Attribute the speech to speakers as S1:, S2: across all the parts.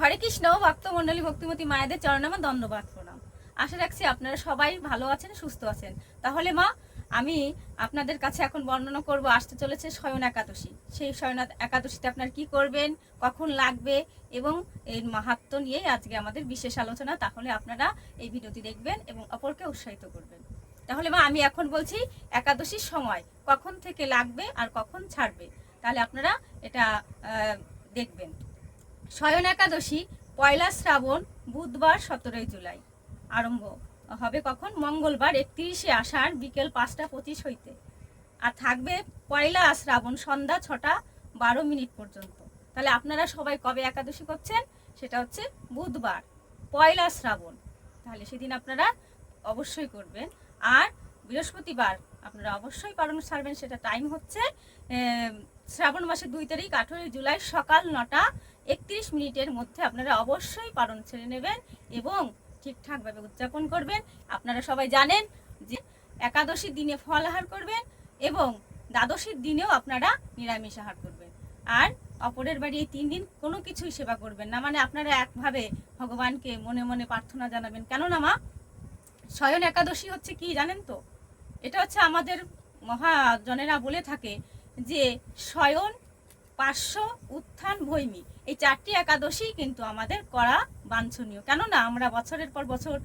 S1: হরে কৃষ্ণ, ভক্তমণ্ডলী, ভক্তিমতী মায়েদের আমার দণ্ডবাদ প্রণাম। আশা রাখছি আপনারা সবাই ভালো আছেন, সুস্থ আছেন। তাহলে মা, আমি আপনাদের কাছে এখন বর্ণনা করব, আসতে চলেছে শয়ন একাদশী। সেই শয়ন একাদশীতে আপনারা কি করবেন, কখন লাগবে, এবং এর মাহাত্ম নিয়েই আজকে আমাদের বিশেষ আলোচনা। তাহলে আপনারা এই ভিডিওটি দেখবেন এবং অপরকে উৎসাহিত করবেন। তাহলে মা, আমি এখন বলছি একাদশীর সময়, কখন থেকে লাগবে আর কখন ছাড়বে। তাহলে আপনারা এটা দেখবেন। শয়ন একাদশী, পয়লা শ্রাবণ, বুধবার সতেরোই জুলাই। আরম্ভ। হবে কখন? মঙ্গলবার, একত্রিশে আষাঢ়, বিকেল পাঁচটা পঁচিশ হইতে। আর থাকবে পয়লা শ্রাবণ, সন্ধ্যা ছটা বারো মিনিট পর্যন্ত। তাহলে আপনারা সবাই কবে একাদশী করছেন? সেটা হচ্ছে বুধবার, পয়লা শ্রাবণ। তাহলে সেদিন আপনারা অবশ্যই করবেন। আর বৃহস্পতিবার আপনারা অবশ্যই পালন ছাড়বেন সেটা টাইম হচ্ছে শ্রাবণ মাসের দুই তারিখ, আঠেরোই জুলাই সকাল নটা একত্রিশ মিনিটের মধ্যে আপনারা অবশ্যই পালন ছেড়ে নেবেন এবং ঠিকঠাকভাবে উদযাপন করবেন। আপনারা সবাই জানেন যে একাদশীর দিনে ফল আহার করবেন এবং দ্বাদশীর দিনেও আপনারা নিরামিষ আহার করবেন। আর অপরের বাড়ি এই তিন দিন কোনো কিছুই সেবা করবেন না। মানে আপনারা একভাবে ভগবানকে মনে মনে প্রার্থনা জানাবেন। কেননা মা শয়ন একাদশী হচ্ছে কি জানেন তো? এটা হচ্ছে আমাদের মহাজনেরা বলে থাকে যে শয়ন পার্শ্ব, উত্থান, ভৈমী। এই চারটি একাদশী কিন্তু আমাদের করা বাঞ্ছনীয়। কেননা আমরা বছরের পর বছর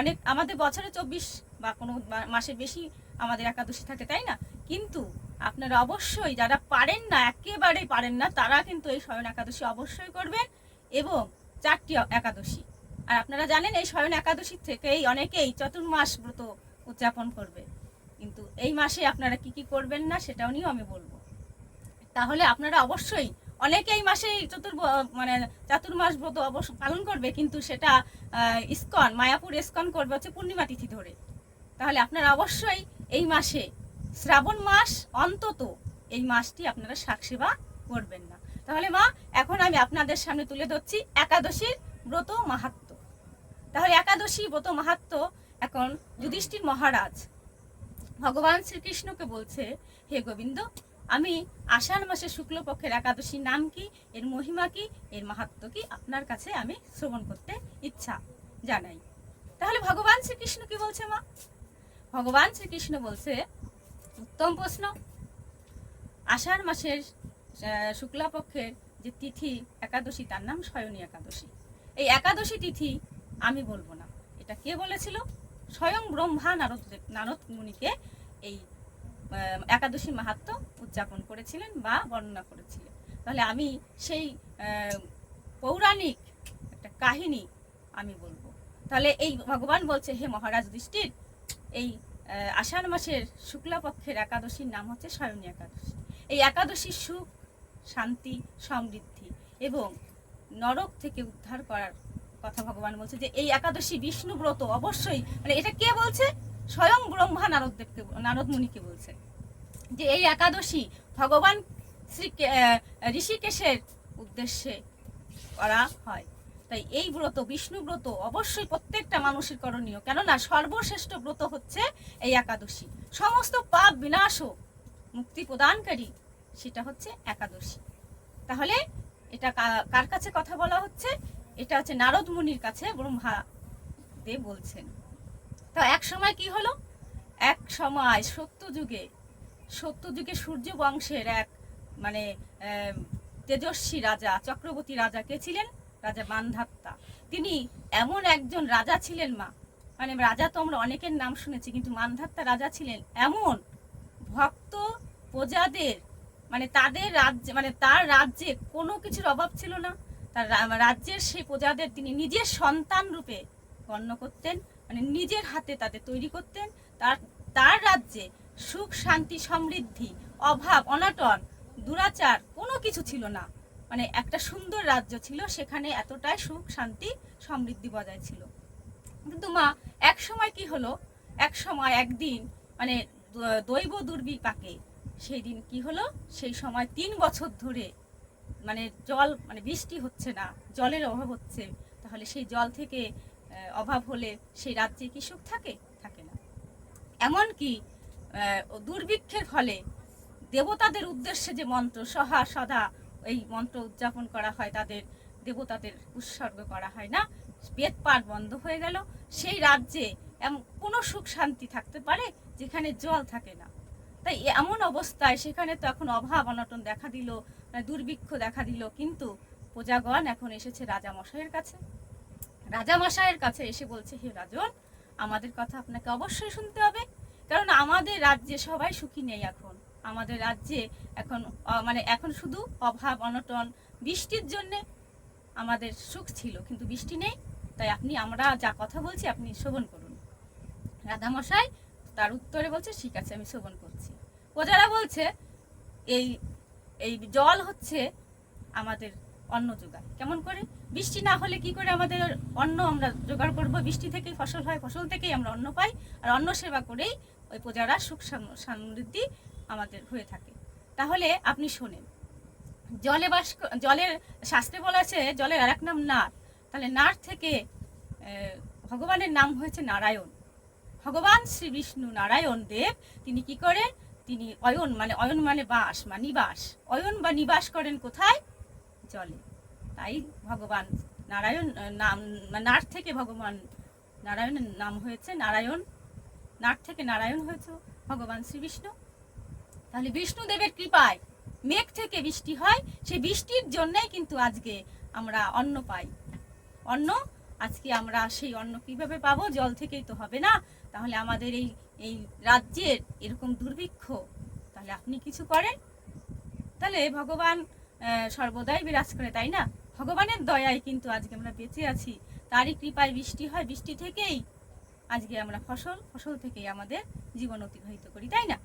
S1: অনেক, আমাদের বছরে চব্বিশ বা কোনো মাসে বেশি আমাদের একাদশী থাকে, তাই না? কিন্তু আপনারা অবশ্যই যারা পারেন না, একেবারেই পারেন না, তারা কিন্তু এই শয়ন একাদশী অবশ্যই করবেন এবং চারটি একাদশী। আর আপনারা জানেন, এই শয়ন একাদশী থেকেই অনেকেই চতুর্মাস ব্রত উদযাপন করবে। কিন্তু এই মাসে আপনারা কি কি করবেন না সেটাও নিয়েও আমি বলব। তাহলে আপনারা অবশ্যই অনেকে এই মাসে চতুর্ মানে চাতুর্মাস ব্রত অবশ্য পালন করবে, কিন্তু সেটা ইস্কন, মায়াপুর ইস্কন করবে হচ্ছে পূর্ণিমা তিথি ধরে। তাহলে আপনারা অবশ্যই এই মাসে, শ্রাবণ মাস অন্তত এই মাসটি আপনারা শাকসেবা করবেন না। তাহলে মা, এখন আমি আপনাদের সামনে তুলে ধরছি একাদশীর ব্রত মাহাত্ম তাহলে একাদশী ব্রত মাহাত্ম এখন যুধিষ্ঠির মহারাজ ভগবান শ্রীকৃষ্ণকে বলছে, হে গোবিন্দ, আমি আষাঢ় মাসের শুক্লপক্ষের একাদশীর নাম কি? এর মহিমা কি? এর মাহাত্ম কি? আপনার কাছে আমি শ্রবণ করতে ইচ্ছা জানাই। তাহলে ভগবান শ্রীকৃষ্ণ কি বলছে মা? ভগবান শ্রীকৃষ্ণ বলছে, উত্তম প্রশ্ন। আষাঢ় মাসের শুক্লাপক্ষের যে তিথি, একাদশী, তার নাম শয়নী একাদশী। এই একাদশী তিথি আমি বলব না। এটা কে বলেছিল? স্বয়ং ব্রহ্মা নারদ নারদ মুনিকে এই একাদশী মাহাত্ম উদযাপন করেছিলেন বা বর্ণনা করেছিলেন। তাহলে আমি সেই পৌরাণিক একটা কাহিনী আমি বলব। তাহলে এই ভগবান বলছে, হে মহারাজ দৃষ্টির, এই আষাঢ় মাসের শুক্লাপক্ষের একাদশীর নাম হচ্ছে স্বয়নী একাদশী। এই একাদশীর সুখ, শান্তি, সমৃদ্ধি এবং নরক থেকে উদ্ধার করার কথা ভগবান বলছে যে এই একাদশী বিষ্ণু ব্রত অবশ্যই মানে এটা কে বলছে? স্বয়ং ব্রহ্মা নারদদেবকে নারদ মুনিকে বলছে। যে এই একাদশী ভগবান শ্রী ঋষিকেশের উদ্দেশ্যে করা হয়। তাই এই ব্রত, বিষ্ণু ব্রত অবশ্যই প্রত্যেকটা মানুষের করণীয়। কেননা সর্বশ্রেষ্ঠ ব্রত হচ্ছে এই একাদশী। সমস্ত পাপ বিনাশও মুক্তি প্রদানকারী সেটা হচ্ছে একাদশী। তাহলে এটা কার কাছে কথা বলা হচ্ছে? এটা হচ্ছে নারদ মুনির কাছে ব্রহ্মা দেব বলছেন। তো এক সময় কি হলো? এক সময় সত্য যুগে সত্য যুগে সূর্য বংশের এক মানে তেজস্বী রাজা, চক্রবর্তী রাজা কে ছিলেন? রাজা মান্ধাত্তা। তিনি এমন একজন রাজা ছিলেন মা। মানে রাজা তো আমরা অনেকের নাম শুনেছি, কিন্তু মান্ধাত্তা রাজা ছিলেন এমন ভক্ত প্রজাদের মানে তাদের রাজ্যে মানে তার রাজ্যে কোনো কিছুর অভাব ছিল না। তার রাজ্যের সেই প্রজাদের তিনি নিজের সন্তান রূপে গণ্য করতেন মানে নিজের হাতে তাদের তৈরি করতেন। তার তার রাজ্যে সুখ, শান্তি, সমৃদ্ধি, অভাব, অনাটন, দুরাচার কোনো কিছু ছিল না। মানে একটা সুন্দর রাজ্য ছিল, সেখানে এতটাই সুখ, শান্তি, সমৃদ্ধি বজায় ছিল। কিন্তু মা, এক সময় কি হলো? এক সময়, একদিন মানে দৈব দুর্বিপাকে, সেই দিন কি হলো? সেই সময় তিন বছর ধরে মানে জল মানে বৃষ্টি হচ্ছে না, জলের অভাব হচ্ছে, তাহলে সেই জল থেকে অভাব হলে সেই রাজ্যে কি সুখ থাকে? থাকে না। এমনকি দুর্ভিক্ষের ফলে দেবতাদের উদ্দেশ্যে যে মন্ত্র, সহা সদা এই মন্ত্র উদযাপন করা হয়, তাদের দেবতাদের উৎসর্গ করা হয় না বেদপাঠ বন্ধ হয়ে গেল, সেই রাজ্যে এমন কোনো সুখ শান্তি থাকতে পারে যেখানে জল থাকে না। তাই এমন অবস্থায় সেখানে তো এখন অভাব অনটন দেখা দিল দুর্ভিক্ষ দেখা দিল, কিন্তু প্রজাগণ এখন এসেছে রাজামশাইয়ের কাছে। রাজা মশাইয়ের কাছে এসে বলছে, হে রাজন, আমাদের কথা আপনাকে অবশ্যই শুনতে হবে, কারণ আমাদের রাজ্যে সবাই সুখী নেই এখন। আমাদের রাজ্যে এখন মানে এখন শুধু অভাব, অনটন, বৃষ্টির জন্যে আমাদের সুখ ছিল, কিন্তু বৃষ্টি নেই। তাই আপনি, আমরা যা কথা বলছি, আপনি শ্রবণ করুন। রাধামশাই তার উত্তরে বলছে, ঠিক আছে, আমি শ্রবণ করছি। প্রজারা বলছে, এই এই জল হচ্ছে আমাদের অন্ন যোগায় কেমন করে? বৃষ্টি না হলে কি করে আমাদের অন্ন আমরা জোগাড় করব? বৃষ্টি থেকেই ফসল হয়, ফসল থেকেই আমরা অন্ন পাই। আর অন্ন সেবা করেই ওই প্রজারা সুখ সমৃদ্ধি আমাদের হয়ে থাকে। তাহলে আপনি শোনেন, জলে বাস জলের শাস্ত্রে বলা আছে, জলের আর এক নাম নার। তাহলে নার থেকে ভগবানের নাম হয়েছে নারায়ণ। ভগবান শ্রী বিষ্ণু নারায়ণ দেব, তিনি কি করেন? তিনি অয়ন মানে অয়ন মানে বাস বা নিবাস। অয়ন বা নিবাস করেন কোথায়? জলে। তাই ভগবান নারায়ণ নাম নার থেকে ভগবান নারায়ণের নাম হয়েছে নারায়ণ। নার থেকে নারায়ণ হয়েছে ভগবান শ্রী বিষ্ণু। তাহলে বিষ্ণুদেবের কৃপায় মেঘ থেকে বৃষ্টি হয়। সেই বৃষ্টির জন্যই কিন্তু আজকে আমরা অন্ন পাই। অন্ন, আজকে আমরা সেই অন্ন কীভাবে পাবো? জল থেকেই তো হবে না। তাহলে আমাদের এই এই রাজ্যের এরকম দুর্ভিক্ষ, তাহলে আপনি কিছু করেন? তাহলে ভগবান সর্বদাই বিরাজ করে, তাই না? ভগবানের দয়ায় কিন্তু আজকে আমরা বেঁচে আছি। তারই কৃপায় বৃষ্টি হয়, বৃষ্টি থেকেই আজকে আমরা ফসল ফসল থেকেই আমাদের জীবন অতিবাহিত করি, তাই না?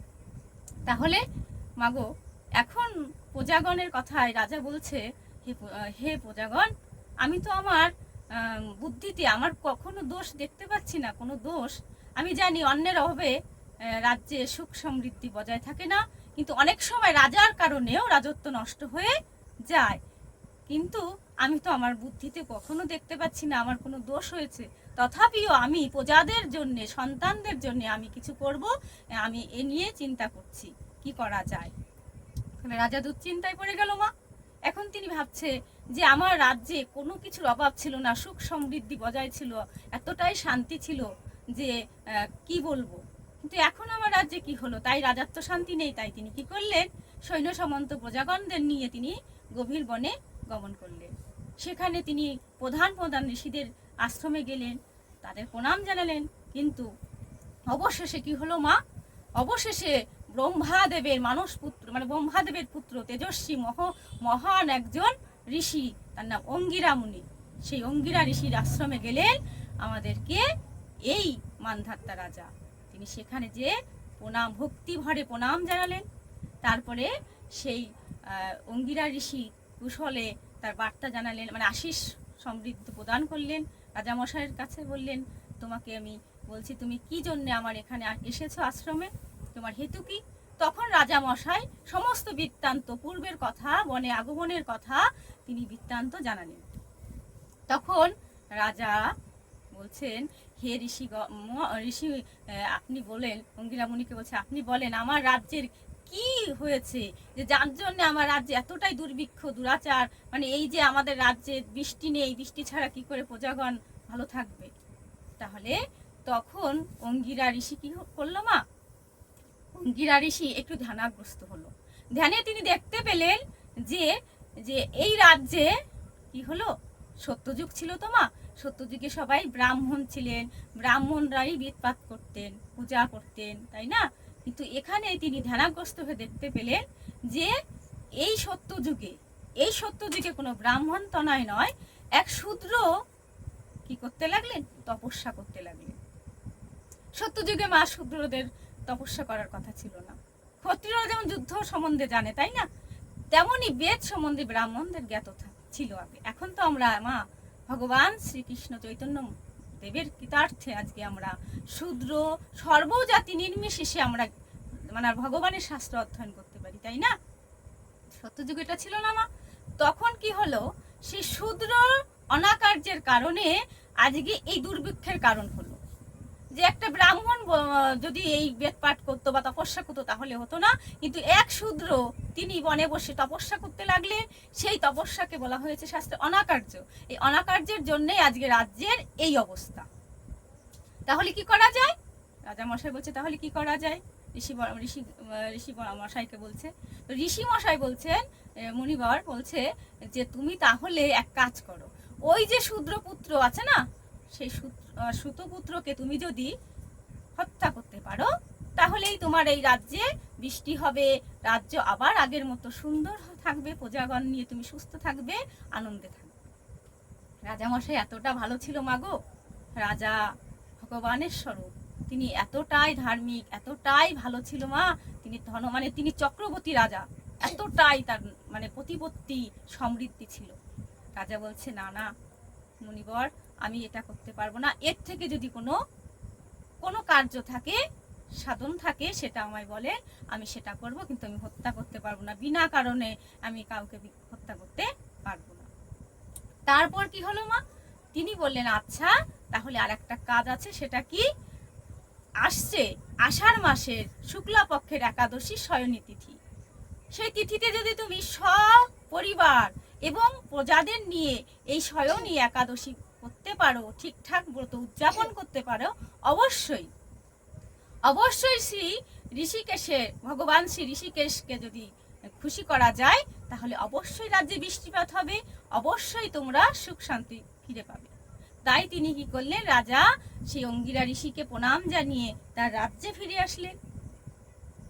S1: তাহলে, মাগো, এখন প্রজাগণের কথায় রাজা বলছে, হে হে প্রজাগণ, আমি তো আমার বুদ্ধিতে আমার কখনো দোষ দেখতে পাচ্ছি না, কোনো দোষ আমি জানি অন্যের অভাবে রাজ্যে সুখ সমৃদ্ধি বজায় থাকে না, কিন্তু অনেক সময় রাজার কারণেও রাজত্ব নষ্ট হয়ে যায়। কিন্তু আমি তো আমার বুদ্ধিতে কখনো দেখতে পাচ্ছি না, আমার কোনো দোষ হয়েছে। তথাপিও আমি প্রজাদের জন্য, সন্তানদের জন্য আমি কিছু করব আমি এ নিয়ে চিন্তা করছি, কি করা যায়? রাজা দুশ্চিন্তায় পড়ে গেল মা। এখন তিনি ভাবছে যে আমার রাজ্যে কোনো কিছুর অভাব ছিল না, সুখ সমৃদ্ধি বজায় ছিল, এতটাই শান্তি ছিল যে কি বলব? কিন্তু এখন আমার রাজ্যে কি হলো? তাই রাজার তো শান্তি নেই, তাই তিনি কি করলেন? সৈন্য সামন্ত প্রজাগণদের নিয়ে তিনি গভীর বনে গমন করলেন। সেখানে তিনি প্রধান প্রধান ঋষিদের আশ্রমে গেলেন, তাদের প্রণাম জানালেন। কিন্তু অবশেষে কি হলো মা? অবশেষে ব্রহ্মাদেবের মানস পুত্র মানে ব্রহ্মাদেবের পুত্র তেজস্বী মহ, মহান একজন ঋষি, তার নাম অঙ্গিরা মুনি। সেই অঙ্গিরা ঋষির আশ্রমে গেলেন। আমাদেরকে এই মানধাত্তা রাজা। তিনি সেখানে যে প্রণাম, ভক্তি ভরে প্রণাম জানালেন। তারপরে সেই অঙ্গিরা ঋষি কুশলে তার বার্তা জানালেন মানে আশিস সমৃদ্ধ প্রদান করলেন। রাজামশাইয়ের কাছে বললেন, তোমাকে আমি বলছি, তুমি কি জন্যে আমার এখানে এসেছ আশ্রমে? তোমার হেতু কি? তখন রাজা মশাই সমস্ত বৃত্তান্ত, পূর্বের কথা, বনে আগমনের কথা তিনি বৃত্তান্ত জানালেন। তখন রাজা বলছেন, হে ঋষি ঋষি আপনি বলেন। অঙ্গিরামণিকে বলছে, আপনি বলেন, আমার রাজ্যের কি হয়েছে? যে যার জন্য আমার রাজ্যে এতটাই দুর্ভিক্ষ, দুরাচার মানে এই যে আমাদের রাজ্যে বৃষ্টি নেই, বৃষ্টি ছাড়া কি করে প্রজাগণ ভালো থাকবে? তাহলে তখন অঙ্গিরা ঋষি কি করল মা? অঙ্গিরা ঋষি একটু ধ্যানাগ্রস্ত হলো। ধ্যানে তিনি দেখতে পেলেন যে যে এই রাজ্যে কি হলো? সত্যযুগ ছিল তো মা? সত্যযুগে সবাই ব্রাহ্মণ ছিলেন, ব্রাহ্মণরাই বেদপাত করতেন, পূজা করতেন, তাই না? কিন্তু এখানে তিনি ধ্যানাগ্রস্ত হয়ে দেখতে পেলেন যে এই সত্যযুগে এই সত্যযুগে কোনো ব্রাহ্মণ তনয় নয় এক শূদ্র কি করতে লাগলেন? তপস্যা করতে লাগলেন। সত্যযুগে মা শূদ্রদের তপস্যা করার কথা ছিল না। ক্ষত্রিয়রা যেমন যুদ্ধ সম্বন্ধে জানে, তাই না? তেমনি বেদ সম্বন্ধে ব্রাহ্মণদের জ্ঞাত ছিল আগে। এখন তো আমরা মা ভগবান শ্রীকৃষ্ণ চৈতন্য দেবের কৃতার্থে আজকে আমরা শূদ্র সর্বজাতি নির্বিশেষে আমরা মানে ভগবানের শাস্ত্র অধ্যয়ন করতে পারি, তাই না? সত্যযুগ এটা ছিল না মা। তখন কি হলো? সেই শূদ্র অনাকার্যের কারণে আজকে এই দুর্ভিক্ষের কারণ হলো। যে একটা ব্রাহ্মণ যদি এই বেদ পাঠ করতো বা তপস্যা করতো তাহলে হতো না। কিন্তু এক শূদ্র তিনি বনে বসে তপস্যা করতে লাগলেন। সেই তপস্যাকে বলা হয়েছে শাস্ত্রে অনাকার্য। এই অনাকার্যের জন্যই আজকে রাজ্যের এই অবস্থা। তাহলে কি করা যায়? রাজা মশাই বলছে তাহলে কি করা যায়? ঋষি ঋষি ঋষি মশাইকে বলছে তো ঋষি মশাই বলছেন মুনিবর বলছে যে তুমি তাহলে এক কাজ করো। ওই যে শূদ্রপুত্র আছে না সেই সূত- আহ, সুতপুত্রকে তুমি যদি হত্যা করতে পারো, তাহলেই তোমার এই রাজ্যে বৃষ্টি হবে। রাজ্য আবার আগের মতো সুন্দর থাকবে, প্রজাগণ নিয়ে তুমি সুস্থ থাকবে, আনন্দে থাকবে। রাজামশাই এতটা ভালো ছিল মাগো রাজা ভগবানের স্বরূপ। তিনি এতটাই ধার্মিক, এতটাই ভালো ছিল মা। তিনি ধন মানে তিনি চক্রবর্তী রাজা। এতটাই তার মানে প্রতিপত্তি সমৃদ্ধি ছিল। রাজা বলছে, না না মুনিবর, আমি এটা করতে পারব না। এর থেকে যদি কোনো কোনো কার্য থাকে, সাধন থাকে, সেটা আমায় বলে, আমি সেটা করব, কিন্তু আমি হত্যা করতে পারব না। বিনা কারণে আমি কাউকে হত্যা করতে পারব না। তারপর কি হলো মা? তিনি বললেন আচ্ছা তাহলে আর একটা কাজ আছে, সেটা কি? আসছে আষাঢ় মাসের শুক্লা পক্ষের একাদশী শয়নী তিথি। সেই তিথিতে যদি তুমি সব পরিবার এবং প্রজাদের নিয়ে এই শয়নী একাদশী করতে পারো, ঠিকঠাক ব্রত উদযাপন করতে পারো, অবশ্যই। অবশ্যই শ্রী ঋষিকেশে ভগবান শ্রী ঋষিকেশকে যদি খুশি করা যায়, তাহলে অবশ্যই রাজ্যে বৃষ্টিপাত হবে, অবশ্যই তোমরা সুখ শান্তি ফিরে পাবে। তাই তিনি কি করলেন? রাজা সেই অঙ্গিরা ঋষিকে প্রণাম জানিয়ে তার রাজ্যে ফিরে আসলেন।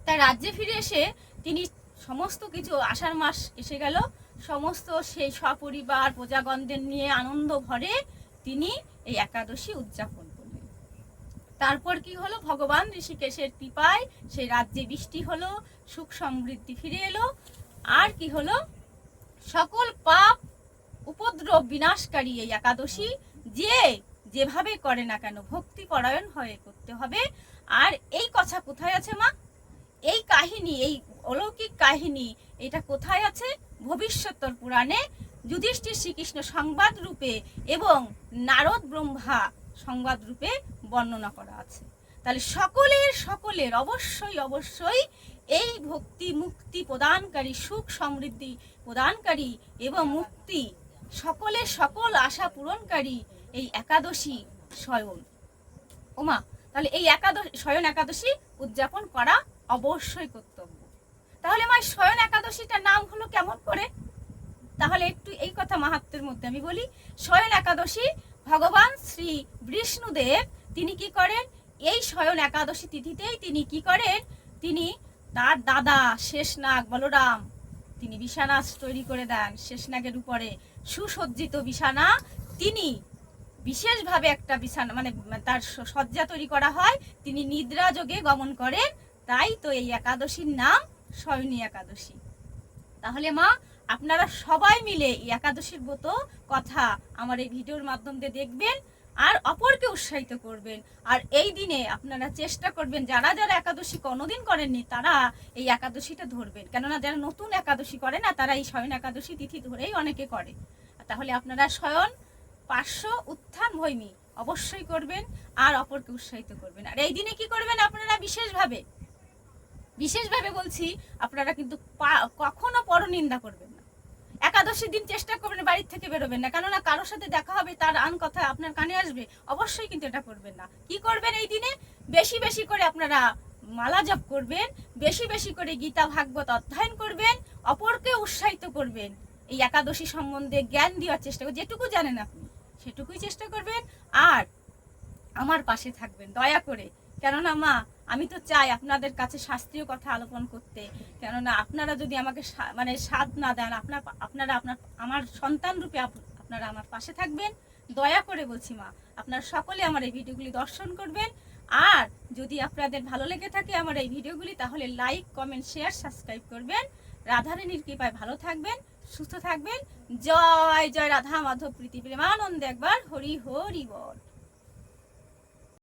S1: তার রাজ্যে ফিরে এসে তিনি সমস্ত কিছু আষাঢ় মাস এসে গেল। সমস্ত সেই সপরিবার প্রজাগণদের নিয়ে আনন্দ ভরে তিনি এই একাদশী উদযাপন করলেন। তারপর কি হলো? ভগবান ঋষিকেশের কৃপায় সেই রাজ্যে বৃষ্টি হলো, সুখ সমৃদ্ধি ফিরে এলো। আর কি হলো? সকল পাপ, উপদ্রব বিনাশকারী এই একাদশী যে যেভাবে করে না কেন ভক্তি পরায়ণ হয়ে করতে হবে। আর এই কথা কোথায় আছে মা? এই কাহিনী, এই অলৌকিক কাহিনী, এটা কোথায় আছে? ভবিষ্যত্তর পুরাণে। যুধিষ্ঠির শ্রীকৃষ্ণ সংবাদ রূপে এবং নারদ ব্রহ্মা সংবাদ রূপে বর্ণনা করা আছে। তাহলে সকলের সকলের, অবশ্যই অবশ্যই এই ভক্তি মুক্তি প্রদানকারী, সুখ সমৃদ্ধি প্রদানকারী এবং মুক্তি সকলের সকল আশা পূরণকারী এই একাদশী স্বয়ন ওমা, তাহলে এই একাদশী স্বয়ন একাদশী উদযাপন করা অবশ্যই কর্তব্য। তাহলে মা স্বয়ন একাদশীটার নাম হলো কেমন করে? তাহলে একটু এই কথা মাহাত্মের মধ্যে আমি বলি, স্বয়ন একাদশী, ভগবান শ্রী বিষ্ণুদেব, তিনি কি করেন? এই স্বয়ন একাদশী তিথিতেই তিনি কি করেন? তিনি তার দাদা শেষনাগ বলরাম, তিনি বিছানা তৈরি করে দেন শেষনাগের উপরে। সুসজ্জিত বিছানা, তিনি বিশেষভাবে একটা বিছানা মানে তার স- শয্যা তৈরি করা হয়, তিনি নিদ্রা যোগে গমন করেন, তাই তো এই একাদশীর নাম শয়নী একাদশী। তাহলে মা, আপনারা সবাই মিলে এই একাদশীর মতো কথা আমার এই ভিডিওর মাধ্যম দিয়ে দেখবেন আর অপরকে উৎসাহিত করবেন। আর এই দিনে আপনারা চেষ্টা করবেন, যারা যারা একাদশী কোনোদিন করেননি, তারা এই একাদশীটা ধরবেন। কেননা, যারা নতুন একাদশী করে না, তারা এই শয়ন একাদশী তিথি ধরেই অনেকে করে। তাহলে আপনারা শয়ন পার্শ্ব, উত্থান, ভৈমী অবশ্যই করবেন আর অপরকে উৎসাহিত করবেন। আর এই দিনে কি করবেন আপনারা বিশেষভাবে? বিশেষভাবে বলছি, আপনারা কিন্তু কখনো পরনিন্দা করবেন না। একাদশীর দিন চেষ্টা করবেন বাড়ির থেকে বেরোবেন না। কেননা কারোর সাথে দেখা হবে, তার আন কথা আপনার কানে আসবে, অবশ্যই কিন্তু এটা করবেন না। কি করবেন এই দিনে? বেশি বেশি করে আপনারা মালা জপ করবেন, বেশি বেশি করে গীতা, ভাগবত অধ্যয়ন করবেন, অপরকে উৎসাহিত করবেন। এই একাদশী সম্বন্ধে জ্ঞান দেওয়ার চেষ্টা করবেন, যেটুকু জানেন আপনি, সেটুকুই চেষ্টা করবেন। আর আমার পাশে থাকবেন, দয়া করে। কেননা মা আমি তো চাই আপনাদের কাছে শাস্ত্রীয় কথা আলোপন করতে। কেননা আপনারা যদি আমাকে মানে সাথ না দেন, আপনার আপনারা আপনার, আমার সন্তান রূপে আপ- আপনারা আমার পাশে থাকবেন। দয়া করে বলছি মা, আপনারা সকলে আমার এই ভিডিওগুলি দর্শন করবেন। আর যদি আপনাদের ভালো লেগে থাকে আমার এই ভিডিওগুলি, তাহলে লাইক, কমেন্ট, শেয়ার, সাবস্ক্রাইব করবেন। রাধারানীর কৃপায় ভালো থাকবেন, সুস্থ থাকবেন। জয় জয় রাধা মাধব, প্রীতি প্রেমানন্দে একবার হরি হরি বল।